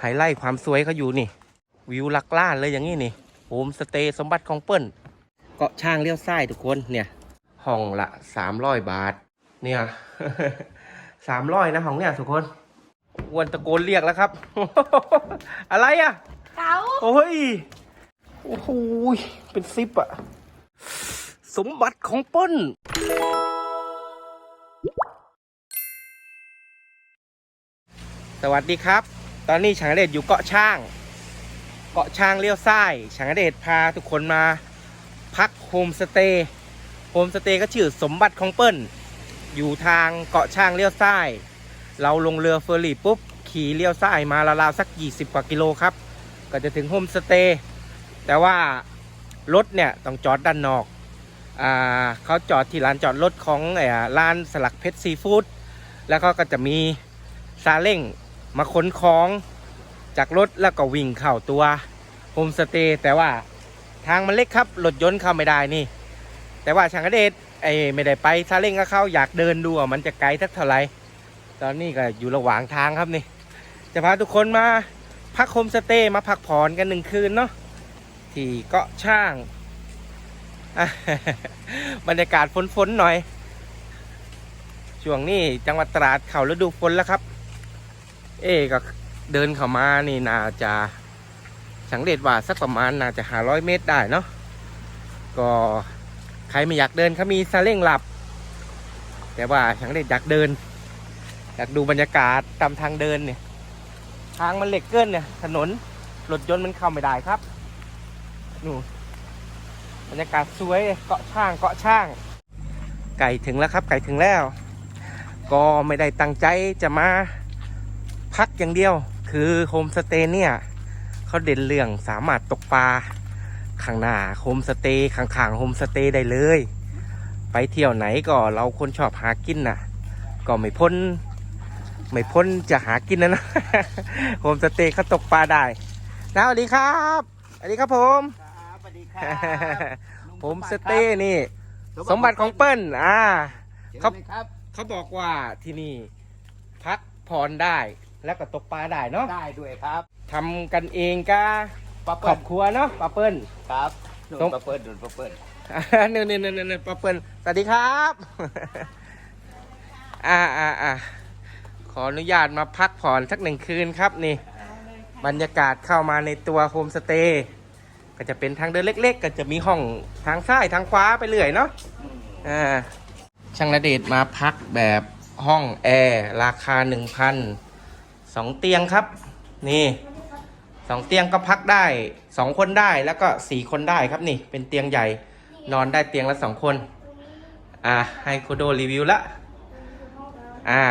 ไฮไลท์ความสวยเขาอยู่นี่ วิวลักล้านเลยอย่างนี้นี่โฮมสเตย์สมบัติของเปิ้ลเกาะช่างเลี้ยวซ้ายทุกคนเนี่ย ห้องละสามร้อยบาท เนี่ยสามร้อยนะห้องเนี่ยทุกคนอ้วนตะโกนเรียกแล้วครับ อะไรอะเก๋าโอ้ยโอ้โหยเป็นซิปอะสมบัติของเปิ้ลสวัสดีครับ ตอนนี้ฉางเดชอยู่เกาะช่าง เกาะช่างเลี้ยวซ้ายฉางเดชพาทุกคนมาพักโฮมสเตย์โฮมสเตย์ก็ชื่อสมบัติของเปิ้ลอยู่ทางเกาะช่างเลี้ยวซ้าย เราลงเรือเฟอร์รี่ปุ๊บขี่เลี้ยวซ้ายมาราวๆสัก 20 กว่ากิโลครับ ก็จะถึงโฮมสเตย์แต่ว่ารถเนี่ยต้องจอดด้านนอกอ่าเขาจอดที่ลานจอดรถของร้านสลักเพชรซีฟู้ดแล้วก็ก็จะมีซาเล้ง มาขนของจากรถแล้วก็วิ่งเข้าตัวโฮมสเตย์แต่ว่าทางมันเล็กครับรถยนต์เข้าไม่ได้นี่ แต่ว่าช่างกระเดชไอ้ไม่ได้ไปซาเล้งก็เข้าอยากเดินดูมันจะไกลสักเท่าไหร่ตอนนี้ก็อยู่ระหว่างทางครับนี่ จะพาทุกคนมาพักโฮมสเตย์มาพักผ่อนกันหนึ่งคืนเนาะที่เกาะช่าง บรรยากาศฝนๆหน่อย ช่วงนี้จังหวัดตราดเขาฤดูฝนแล้วครับ เอ๊ก็เดินเข้ามานี่น่าจะสังเกตว่าสักประมาณน่าจะหาร้อยเมตรได้เนาะก็ใครไม่อยากเดินเขามีซาเล้งหลับ แต่ว่าสังเกตอยากเดิน อยากดูบรรยากาศตามทางเดินเนี่ยทางมันเหล็กเกินเนี่ยถนนรถยนต์มันเข้าไม่ได้ครับนู่บรรยากาศสวยเกาะช่างเกาะช่าง ไก่ถึงแล้วครับ ไก่ถึงแล้ว ก็ไม่ได้ตั้งใจจะมา พักอย่างเดียว คือโฮมสเตย์เนี่ยเขาเด่นเรื่องสามารถตกปลาข้างหน้าโฮมสเตย์ข้างๆโฮมสเตย์ได้เลย ไปเที่ยวไหนก็เราคนชอบหากินน่ะ ก็ไม่พ้น ไม่พ้นจะหากินนะนะโฮมสเตย์เขาตกปลาได้นะสวัสดีครับสวัสดีครับผมครับสวัสดีครับโฮมสเตย์นี่ สมบัติของเปิ้ลอ่าคครัรับบครับเขาบอกว่าที่นี่ พักผ่อนได้ แล้วก็ตกปลาได้เนาะได้ด้วยครับทำกันเองก็ป้าครเปิ้อลบครัวเนาะป้าเปิ้ล ครับหนุ่มต้องป้าเปิ้ลหนุ่มป้าเปิ้ลนี่นี่นี่นี่ป้าเปิ้ลสวัสดีครับ อ่าอ่าอ่าขออนุญาตมาพักผ่อนสักหนึ่งคืนครับนี่ บรรยากาศเข้ามาในตัวโฮมสเตย์ก็จะเป็นทางเดินเล็ก ๆ ก็จะมีห้องทางซ้ายทางขวาไปเรื่อยเนาะอ่าช่างระเดชมาพักแบบห้องแอร์ราคา1,000ส องเตียงครับ นี่สองเตียงก็พักได้สองคนได้แล้วก็สี่คนได้ครับนี่ เป็นเตียงใหญ่นอนได้เตียงละสองคน อ่าให้โคโดรีวิวละอ่า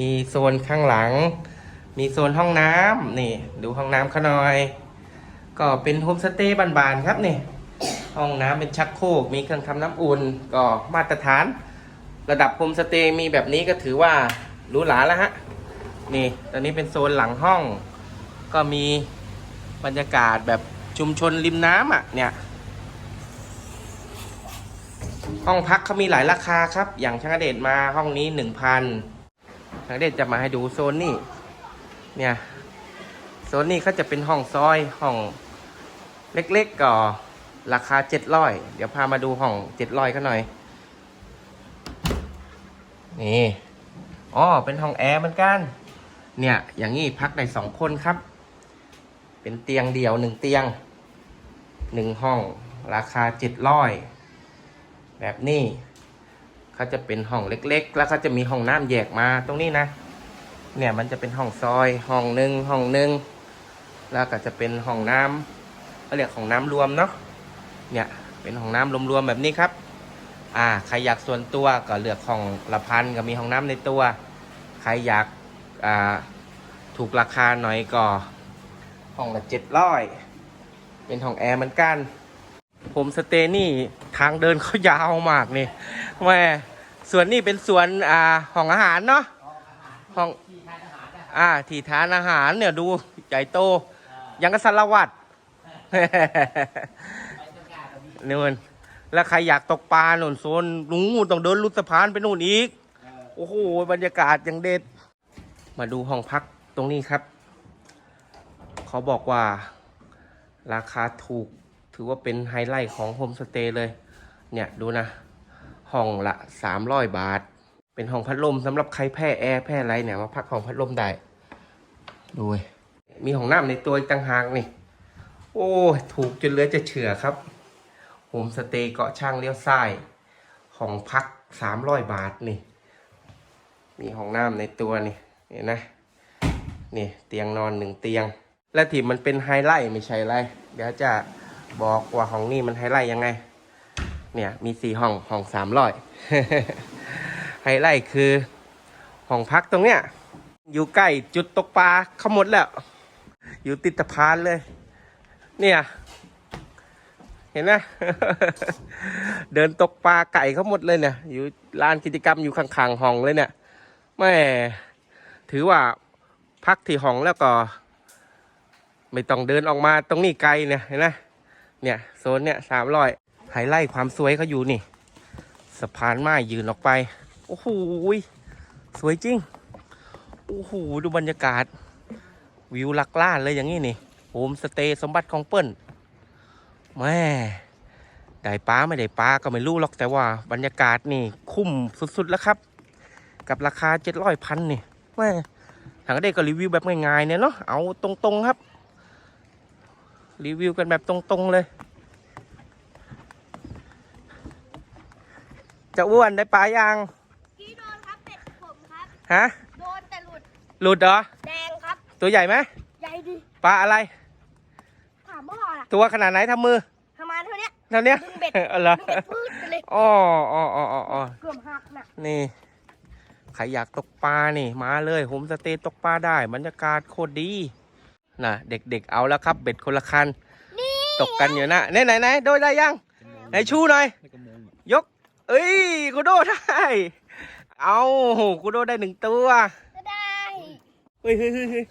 มีโซนข้างหลัง มีโซนห้องน้ำนี่ ดูห้องน้ำเขาหน่อย ก็เป็นโฮมสเตย์บานๆครับนี่ ห้องน้ำเป็นชักโครกมีเครื่องทำน้ำอุ่นก็มาตรฐาน ระดับโฮมสเตย์มีแบบนี้ก็ถือว่าหรูหราแล้วฮะ นี่ ตอนนี้เป็นโซนหลังห้อง ก็มีบรรยากาศแบบชุมชนริมน้ำอะ เนี่ย ห้องพักเขามีหลายราคาครับ อย่างช่างเดชมาห้องนี้หนึ่งพันช่างเดชจะมาให้ดูโซนนี่ เนี่ยโซนนี้เขาจะเป็นห้องซอยห้องเล็กๆก็ราคาเจ็ดร้อยเดี๋ยวพามาดูห้องเจ็ดร้อยกันหน่อย นี่ อ๋อ เป็นห้องแอร์เหมือนกัน เนี่ย อย่างนี้พักได้สองคนครับ เป็นเตียงเดี่ยวหนึ่งเตียงหนึ่งห้อง ราคาเจ็ดร้อยแบบนี้เขาจะเป็นห้องเล็กๆ แล้วเขาจะมีห้องน้ำแยกมาตรงนี้นะ เนี่ยมันจะเป็นห้องซอยห้องหนึ่งห้องหนึ่งแล้วก็จะเป็นห้องน้ำเขาเรียกห้องน้ำรวมเนาะเนี่ยเป็นห้องน้ำรวมๆแบบนี้ครับ อ่าใครอยากส่วนตัวก็เลือกห้องละพันก็มีห้องน้ำในตัว ใครอยาก อ่าถูกราคาหน่อยก็ห้องละเจ็ดร้อยเป็นห้องแอร์เหมือนกัน ผมสเตย์นี่ทางเดินเขายาวมากนี่แม่สวนนี้เป็นสวนอ่าห้องอาหารเนาะห้องอ่าที่ทานอาหารเนี่ยดูใหญ่โต ยังกับสารวัตรนู่นแล้วใครอยากตกปลาหนุนโซนนู้นต้องเดินลุดสะพานไปนู่นอีก โอ้โห บรรยากาศยังเด็ด มาดูห้องพักตรงนี้ครับ เขาบอกว่าราคาถูกถือว่าเป็นไฮไลท์ของโฮมสเตย์เลย เนี่ยดูนะ ห้องละสามร้อยบาท เป็นห้องพัดลมสำหรับใครแพ้แอร์แพ้อะไรเนี่ยมาพักห้องพัดลมได้ดูเว้ยมีห้องน้ำในตัวอีกต่างหากนี่ โอ้ถูกจนเหลือจะเชื่อครับโฮมสเตย์เกาะช่างเลี้ยวซ้ายห้องพักสามร้อยบาทนี่ มีห้องน้ำในตัวนี่ เห็นนะนี่เตียงนอนหนึ่งเตียง และที่มันเป็นไฮไลท์ไม่ใช่ไร เดี๋ยวจะบอกว่าห้องนี้มันไฮไลท์ยังไง เนี่ยมีสี่ห้องห้องสามร้อยไฮไลท์คือห้องพักตรงเนี้ย อยู่ใกล้จุดตกปลาเขาหมดแล้ว อยู่ติดสะพานเลย เนี่ย เห็นไหมเดินตกปลาไก่เขาหมดเลยเนี่ย อยู่ลานกิจกรรมอยู่ข้างๆห้องเลยเนี่ยแม่ ถือว่าพักที่ห้องแล้วก็ ไม่ต้องเดินออกมาตรงนี้ไกลเนี่ยเห็นไหมเนี่ยโซนเนี่ยสามร้อยไฮไลท์ความสวยเขาอยู่นี่ สะพานไม้ยืนออกไป โอ้โหสวยจริง โอ้โหดูบรรยากาศ วิวลักล้านเลยอย่างนี้นี่โฮมสเตย์สมบัติของเปิ้ลแม่ได้ปลาไม่ได้ปลาก็ไม่รู้หรอกแต่ว่าบรรยากาศนี่คุ้มสุดๆแล้วครับ กับราคาเจ็ดร้อยพันนี่ แม่ทางเด็กก็รีวิวแบบง่ายๆเนี่ยเนาะเอาตรงๆครับ รีวิวกันแบบตรงๆเลยจะอ้วนได้ปลายังพี่โดนครับเป็ดผมครับฮะโดนแต่หลุดหลุดเหรอแดงครับ ตัวใหญ่ไหมใหญ่ดิปลาอะไรถามว่าล่ะตัวขนาดไหนทำมือประมาณเท่าเนี้ยเท่าเนี้ยดึงเบ็ดเออเหรอดึงเบ็ดพืชไปเลยอ๋ออ๋ออ๋ออ๋ออ๋อเกือบหักน่ะนี่ ใครอยากตกปลานี่มาเลยโฮมสเตย์ตกปลาได้บรรยากาศโคตรดีน่ะเด็กๆเอาแล้วครับ เบ็ดคนละคันนี่ตกกันอยู่นะไหนไหนไหนโดยได้ยังไหนชูหน่อย ยก เอ้ยกูโดได้ เอากูโดได้หนึ่งตัวก็ได้เฮ้ยเฮ้ยเฮ้ยเฮ้ย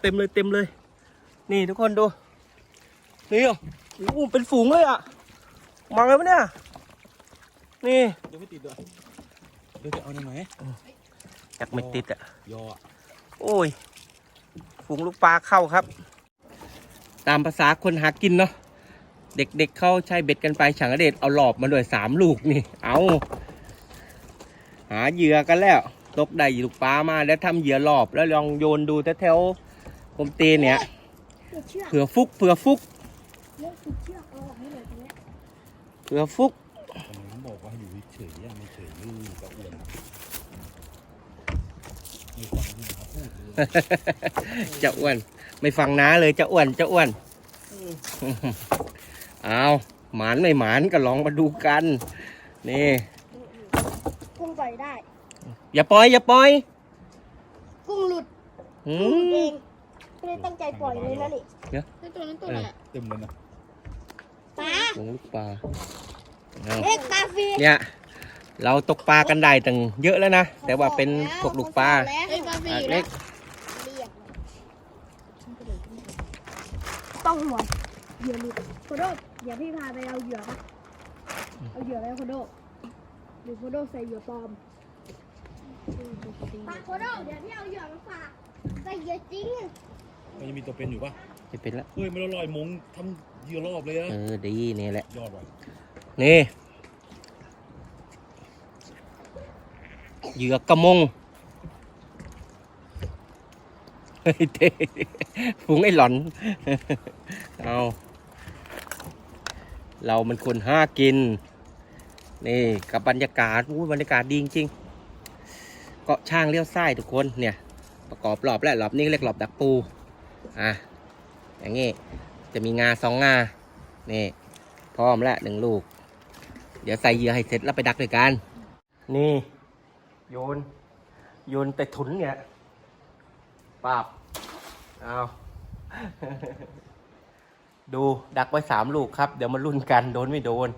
เต็มเลยเต็มเลย นี่ทุกคนดูนี่อะโอ้โหเป็นฝูงเลยอะมาไงวะเนี่ยนี่เดี๋ยวไม่ติดด้วยเดี๋ยวจะเอาได้ไหมอยากไม่ติดอะยอโอ้ยฝูงลูกปลาเข้าครับ ตามภาษาคนหากินเนาะเด็กๆเข้าใช้เบ็ดกันไปฉังอเดชเอาหลอบมาด้วยสามลูกนี่ เอาหาเหยื่อกันแล้วตกได้ลูกปลามาแล้วทำเหยื่อหลอบแล้วลองโยนดูแถวๆโฮมสเตย์เนี่ยติดเชือกเผื่อฟุกเผื่อฟุกเลือกติดเชือกเอาออกให้เลยตรงเนี้ยเผื่อฟุกผมบอกว่าอยู่ เฉยๆยังไม่เฉยลื่นก็อ้วนมีฟังที่เขาพูดเลยจะอ้วน ไม่ฟังน้าเลยจะอ้วนจะอ้วนเอาหมานไม่หมานก็ลองมาดูกัน นี่กุ้งปล่อยได้ อย่าปล่อยอย่าปล่อยกุ้งหลุดอืกุ้งหลุดเอมงไม่ได้ตั้งใจปล่อยเลยนะนี่เดี๋ยวไอ้ตัวนั้นตัวอะไรอะเต็มเลยนะปลาลงลูกปลาเอาเล็กปลาฟีเนี่ย เราตกปลากันได้ตั้งเยอะแล้วนะ แต่ว่าเป็นพวกลูกปลาเล็กปลาฟีปากเล็กเรียบต้องหัวเหยื่อหลุดโคโดเดี๋ยวพี่พาไปเอาเหยื่อครับเอาเหยื่อไปให้โคโดหรือโคโดใส่เหยื่อปลอมปลาโคโดเดี๋ยวพี่เอาเหยื่อมาฝากใส่เหยื่อจริงมันยังมีตัวเป็นอยู่ปะจะเป็นละเฮ้ยมันลอยมงทำเหยื่อรอบเลยนะเออดีนี่แหละยอดว่ะนี่ เหยื่อกระมงเฮ้ยเท่ฝูงไอ้หลอน เอาเรามันคนห้ากิน นี่กับบรรยากาศอู้บรรยากาศดีจริงๆเกาะช่างเลี้ยวซ้ายทุกคนเนี่ย ประกอบรอบและรอบนี้เรียกรอบดักปูอะอย่างงี้จะมีงาสองงานี่พร้อมแล้วหนึ่งลูก เดี๋ยวใส่เหยื่อให้เสร็จแล้วไปดักด้วยกัน นี่ โยน โยนแต่ถุนเนี่ยปาบเอาดูดักไว้สามลูกครับ เดี๋ยวมาลุ้นกันโดนไม่โดน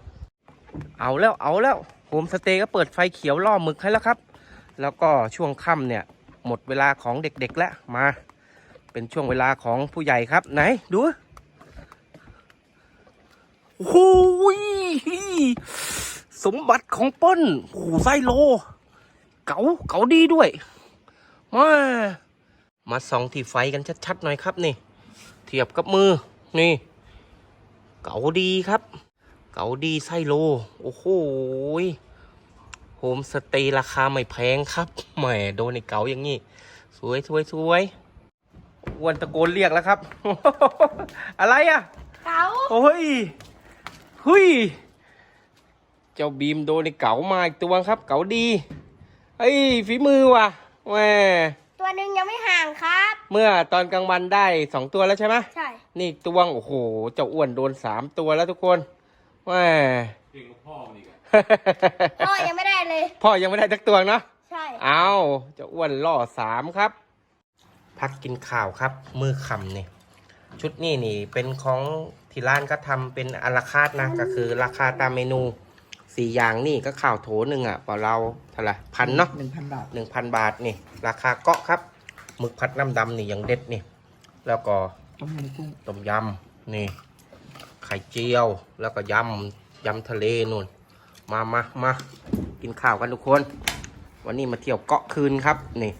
เอาแล้วเอาแล้วโฮมสเตย์ก็เปิดไฟเขียวล่อหมึกให้แล้วครับ แล้วก็ช่วงค่ำเนี่ย หมดเวลาของเด็กๆแล้วมา เป็นช่วงเวลาของผู้ใหญ่ครับ ไหนดูโอ้โหยสมบัติของเปิ้ลโอ้โหไซโล เก๋าเก๋าดีด้วยมามาส่องที่ไฟกันชัดๆหน่อยครับนี่ เทียบกับมือนี่ เก๋าดีครับ เก๋าดีไส้โล โอ้โหยโฮมสเตย์ราคาไม่แพงครับแหมโดนในเก๋าอย่างนี้ สวยสวยสวยอ้วนตะโกนเรียกแล้วครับ อะไรอะ เก๋าโอ้ยหุยเจ้าบีมโดนในเก๋ามาอีกตัวครับ เก๋าดี เอ้ยฝีมือว่ะแหมตัวหนึ่งยังไม่ห่างครับ เมื่อตอนกลางวันได้สองตัวแล้วใช่ไหมใช่ นี่อีกตัวงโอ้โหเจ้าอ้วนโดนสามตัวแล้วทุกคนแหม เก่งกับพ่อมันอีกอะพ่อยังไม่ได้เลย พ่อยังไม่ได้สักตัวเนาะ ใช่ เอาเจ้าอ้วนล่อสามครับ พักกินข้าวครับ มือคำนี่ ชุดนี้นี่เป็นของที่ร้านก็ทำเป็นอาราคาร์ทนะ ก็คือราคาตามเมนู สี่อย่างนี่ก็ข้าวโถหนึ่งอะเปล่าเราเท่าไหร่พันเนาะหนึ่งพันบาทหนึ่งพันบาทนี่ ราคาเกาะครับหมึกผัดน้ำดำนี่อย่างเด็ดนี่ แล้วก็ต้มยำกุ้งต้มยำนี่ ไข่เจียวแล้วก็ยำยำทะเลนู่น มามามากินข้าวกันทุกคน วันนี้มาเที่ยวเกาะคืนครับนี่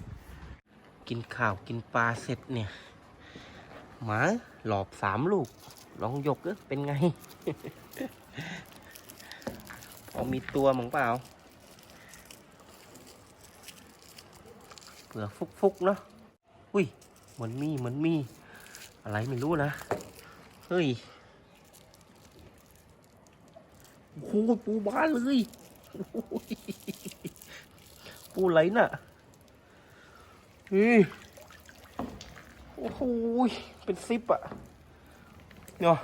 กินข้าวกินปลาเสร็จเนี่ยหมาหลอบสามลูก ลองยกเออเป็นไง พอมีตัวมั้งเปล่า เผื่อฟุกฟุกๆเนาะ อุ้ยเหมือนมีเหมือนมี อะไรไม่รู้นะ เฮ้ย โอ้โหปูบ้านเลย ปูไหลน่ะเฮ้ยโอ้โห เป็นซิปอะเนาะ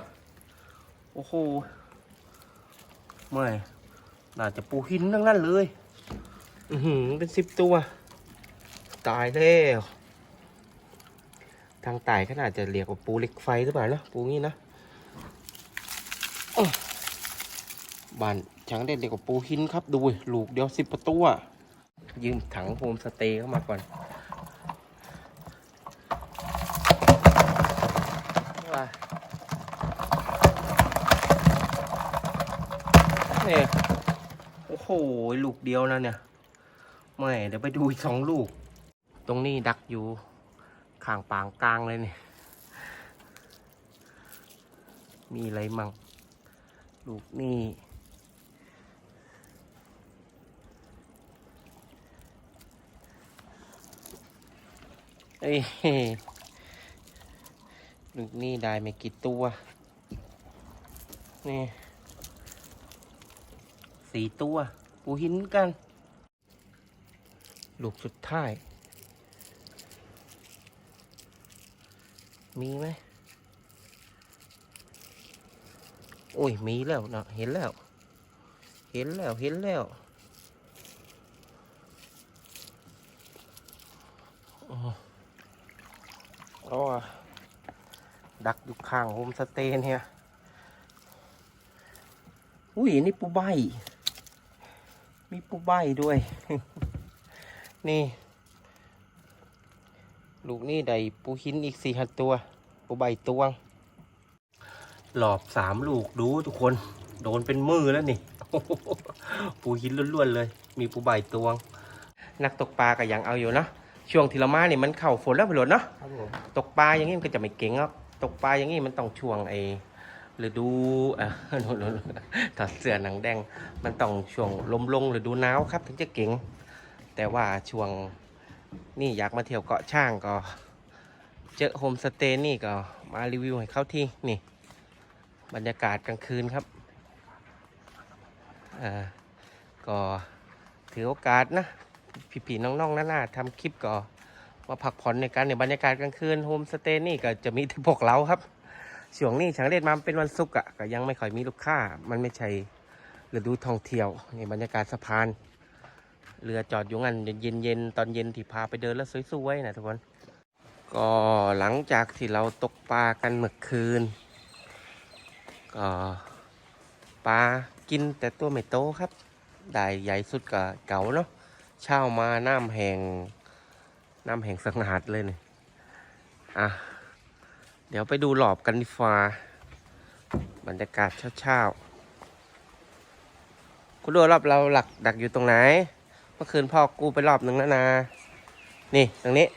โอ้โหไม่ น่าจะปูหินทั้งนั้นเลย อือหือเป็นสิบตัว ตายแล้วทางใต้ขนาดจะเรียกว่าปูเล็กไฟหรือเปล่านะปูงี้นะบ้านช้างเด็ดเรียกว่าปูหินครับดูลูกเดียวสิบประตูอะยืมถังโฮมสเตย์เข้ามาก่อนว่าเนี่ย โอ้โหลูกเดียวนะเนี่ยไม่เดี๋ยวไปดูอีกสองลูก ตรงนี้ดักอยู่ข้างปางกลางเลยเนี่ยมีอะไรมั่งลูกนี่เอ้ยลูกนี่ได้ไม่กี่ตัวนี่ สี่ตัว ปูหินกัน ลูกสุดท้าย มีไหมโอ้ย มีแล้วนะเห็นแล้ว เห็นแล้ว เห็นแล้วอ๋ออ๋อดักอยู่ข้างโฮมสเตย์เนี่ย อุ้ย นี่ปูใบ มีปูใบด้วย นี่ ลูกนี่ได้ปูหินอีกสี่หันตัว ปูใบตวง หลอบสามลูกดูทุกคน โดนเป็นมือแล้วนี่ ปูหินล้วนๆเลย มีปูใบตวง นักตกปลาก็ยังเอาอยู่นะช่วงที่เรามาเนี่ยมันเข่าฝนแล้วไปหลดเนาะครับผมตกปลาอย่างนี้มันก็จะไม่เก่งหรอกตกปลาอย่างนี้มันต้องช่วงไอ้ ฤดูเอ่อโน่นๆถอดเสื้อหนังแดง มันต้องช่วงลมลงฤดูหนาวครับ ถึงจะเก่ง แต่ว่าช่วงนี่อยากมาเที่ยวเกาะช่างก็ เจอโฮมสเตย์นี่ก็มารีวิวให้เขาที่นี่ บรรยากาศกลางคืนครับอ่าก็ถือโอกาสนะพี่ๆน้องๆน้าๆทำคลิปก็มาพักผ่อนในการในบรรยากาศกลางคืนโฮมสเตย์นี่ก็จะมีแต่พวกเราครับ ช่วงนี้ฉันเล่นมาเป็นวันศุกร์อะก็ยังไม่ค่อยมีลูกค้า มันไม่ใช่ฤดูท่องเที่ยวนี่บรรยากาศสะพาน เรือจอดอยู่งั้นเย็นๆตอนเย็นที่พาไปเดินแล้วสวยๆนะทุกคน ก็หลังจากที่เราตกปลากันเมื่อคืน ก็ปลากินแต่ตัวไม่โตครับ ได้ใหญ่สุดก็เก๋าเนาะเช่ามาน้ำแหงน้ำแห่งสังหารเลยเนี่ยอะ ดี๋ยวไปดูหลอบกันดีฟ้าบรรยากาศเช้าๆคุณดูรอบเราหลักดักอยู่ตรงไหน เมื่อคืนพ่อกูไปรอบหนึ่งแล้วนะ นี่ตรงนี้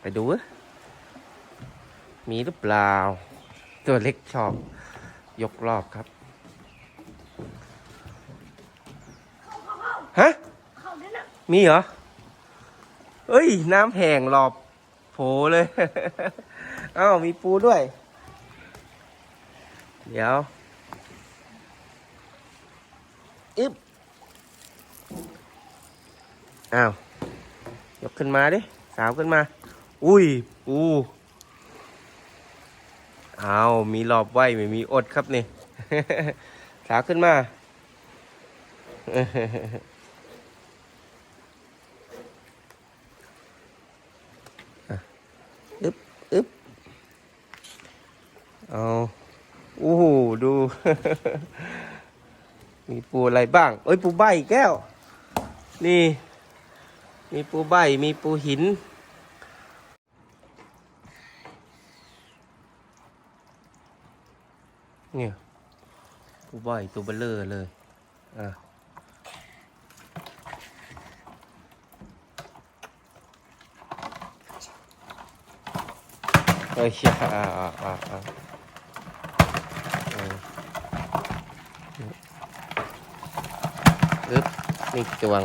ไปดู มีหรือเปล่า ตัวเล็กชอบ ยกรอบครับ ฮะ มีเหรอ เอ้ย น้ำแห้งหลอบโผเลย อ้าวมีปูด้วย เดี๋ยวอึ๊บอ้าว ยกขึ้นมาดิ สาวขึ้นมา อุ้ย ปูอ้าว มีหลอบไว้ไม่มีอดครับนี่ สาวขึ้นมา อึ๊บอึ๊บ เอาอู้หูดู มีปูอะไรบ้าง เอ้ยปูใบแก้ว นี่ มีปูใบ มีปูหิน เนี่ยปูใบตัวเบลเลอร์เลย อะเอ้ยอ่าอ่าอ่าอ่าเอออึ๊บ นี่จวง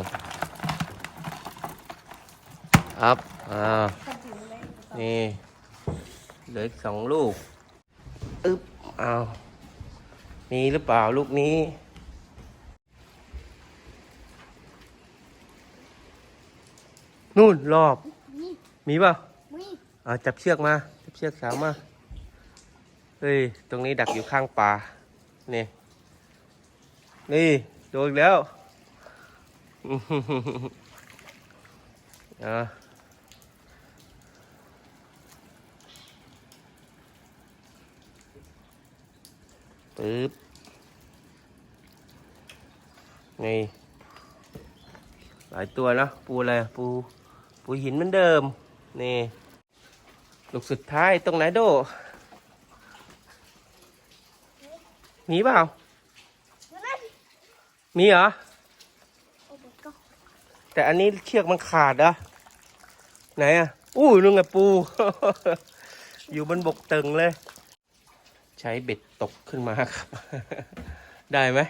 อัพอ่ากระจิ๋วเลยนี่เหลืออีกสองลูกอึ๊บเอามีหรือเปล่าลูกนี้ นู่นรอบนี่มีเปล่านี่อ่าจับเชือกมา จับเชือกสาวมา เฮ้ย ตรงนี้ดักอยู่ข้างป่า นี่ นี่ โดนอีกแล้ว อะปึ๊บนี่หลายตัวนะปูอะไรปู ปูหินเหมือนเดิม นี่ลูกสุดท้ายตรงไหนโดมีเปล่า มีเหรอ แต่อันนี้เชือกมันขาดอะไหนอะอู้นึงไงปู อยู่บนบกตึงเลย ใช้เบ็ดตกขึ้นมาครับ ได้ไหม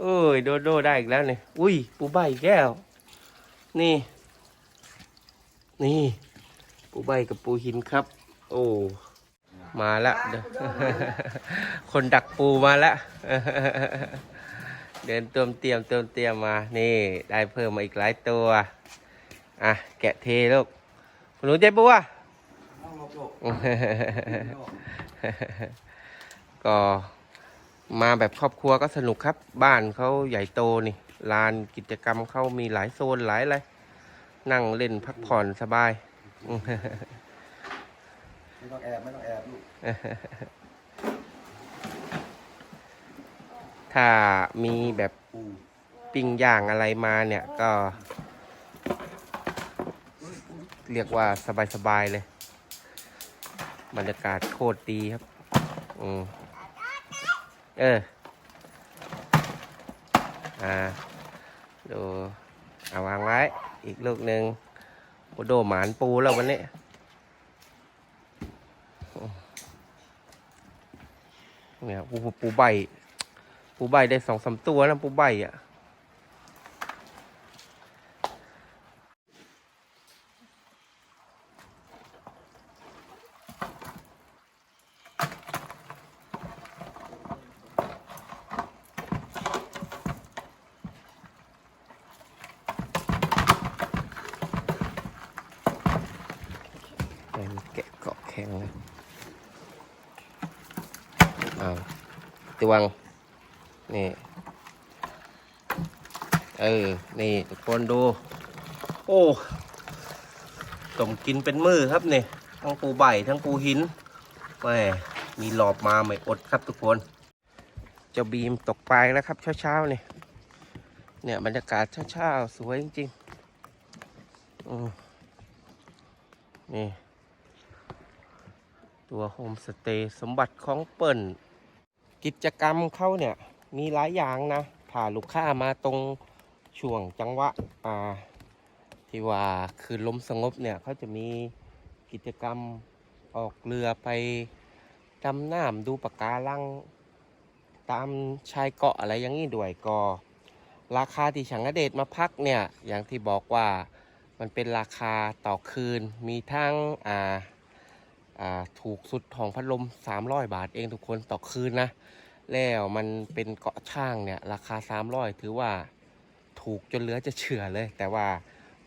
เอ้ยโดโดได้อีกแล้วเนี่ยอุ้ย ปูใบแก้ว นี่ นี่ ปูใบกับปูหินครับ โอ้มาละคนดักปูมาละ เดินเติมเตรียมเติมเตรียมมา นี่ ได้เพิ่มมาอีกหลายตัว อะ แกะเทลูกหนูเจ๊บัวเอาหลบหลบก็มาแบบครอบครัวก็สนุกครับ บ้านเขาใหญ่โตนี่ ลานกิจกรรมเขามีหลายโซนหลายอะไร นั่งเล่นพักผ่อนสบาย ไม่ต้องแอบ ไม่ต้องแอบลูก ถ้ามีแบบปูปิ้งย่างอะไรมาเนี่ยก็ เรียกว่าสบายๆเลย บรรยากาศโคตรดีครับอืมเออ อ่า ดูเอาวางไว้ อีกลูกหนึ่งโอโดหมานปูแล้ววันนี้เนี่ยปูปูใบ ปูใบได้สองสามตัวนะปูใบอะไอ้มันแกะเกาะแข็งเลยเอาตวง นี่เออ นี่ทุกคนดู โอ้ต้มกินเป็นมือครับเนี่ยทั้งปูใบทั้งปูหินแหมมีหลอบมาไม่อดครับทุกคนเจ้าบีมตกปลายแล้วครับเช้าๆเนี่ยเนี่ยบรรยากาศเช้าๆสวยจริงๆอืมนี่ตัวโฮมสเตย์สมบัติของเปิ่น กิจกรรมเขาเนี่ย มีหลายอย่างนะถ้าลูกค้ามาตรงช่วงจังหวะอ่าที่ว่าคืนลมสงบเนี่ยเขาจะมีกิจกรรมออกเรือไปดำน้ำดูปะการัง ตามชายเกาะอะไรอย่างนี้ด้วยก็ราคาที่ฉังเดชมาพักเนี่ย อย่างที่บอกว่ามันเป็นราคาต่อคืนมีทั้งอ่าอ่าถูกสุดของพัดลม 300 บาทเองทุกคนต่อคืนนะ แล้วมันเป็นเกาะช่างเนี่ย ราคา300ถือว่าถูกจนเหลือจะเชื่อเลย แต่ว่า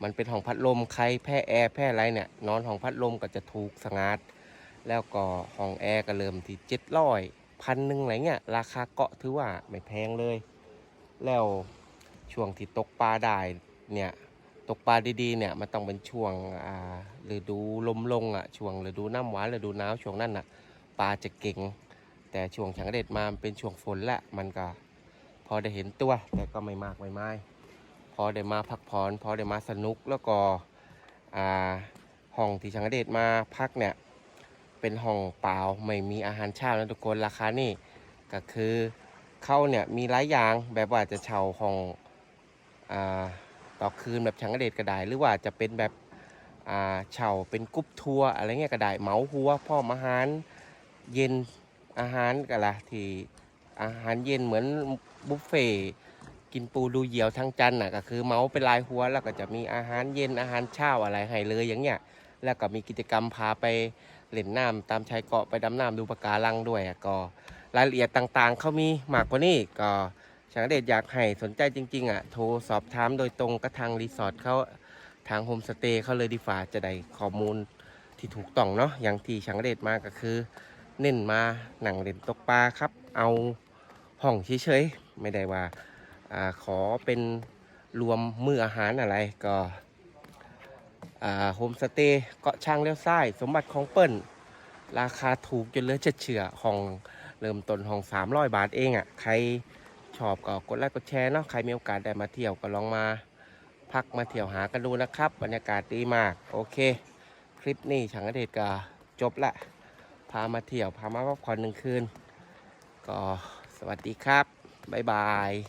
มันเป็นห้องพัดลมใครแพ้แอร์แพ้อะไรเนี่ย นอนห้องพัดลมก็จะถูกสงัดแล้วก็ห้องแอร์ก็เริ่มที่700พันหนึ่งอะไรเงี้ยราคาเกาะถือว่าไม่แพงเลย แล้วช่วงที่ตกปลาได้เนี่ยตกปลาดีๆเนี่ยมันต้องเป็นช่วงอ่าฤดูลมลงอะช่วงฤดูน้ำหวานฤดูหนาวช่วงนั้นอะปลาจะเก่ง แต่ช่วงฉังเด็ดมาเป็นช่วงฝนละมันก็พอได้เห็นตัว แต่ก็ไม่มากไม่ไม้พอได้มาพักผ่อนพอได้มาสนุกแล้วก็อ่าห้องที่ฉังเด็ดมาพักเนี่ยเป็นห้องเปล่าไม่มีอาหารเช้านะทุกคนราคานี่ก็คือเข้าเนี่ยมีหลายอย่างแบบว่าจะเช่าห้องอาต่อคืนแบบชังเดชก็ได้หรือว่าจะเป็นแบบอ่าเช่าเป็นกรุ๊ปทัวร์อะไรเงี้ยก็ได้เหมาหัวพ่อมอาหารเย็น อาหารกันละที่อาหารเย็นเหมือนบุฟเฟ่กินปูดูเหยี่ยวทั้งจันน่ะก็คือเมาเป็นรายหัวแล้วก็จะมีอาหารเย็นอาหารเช้าอะไรให้เลยอย่างเงี้ยแล้วก็มีกิจกรรมพาไปเล่นน้ำตามชายเกาะไปดำน้ำดูปะการังด้วยอะก็รายละเอียดต่างๆ เขามีมากกว่านี้ก็ช่างเดชอยากให้สนใจจริง ๆ อะ โทรสอบถามโดยตรงกับทางรีสอร์ทเขาทางโฮมสเตย์เขาเลยดีฝ่าจะได้ข้อมูลที่ถูกต้องเนาะอย่างที่ช่างเดชมาก็คือ เน้นมาหนังเล่นตกปลาครับ เอาห้องเฉยๆไม่ได้ว่าอาขอเป็นรวมมืออาหารอะไรก็โฮมสเตย์เกาะช่างเลี้ยวซ้าย สมบัติของเปิ้ลราคาถูกจนเหลือจะเชื่อห้องเริ่มต้นห้อง 300 บาทเองอะ่ะใครชอบก็กดไลค์กดแชร์เนาะใครมีโอกาสได้มาเที่ยวก็ลองมาพักมาเที่ยวหากันดูนะครับ บรรยากาศดีมาก โอเค คลิปนี้ฉังอเดชก็จบละ พามาเที่ยว พามาพักผ่อนหนึ่งคืน ก็สวัสดีครับ บ๊ายบาย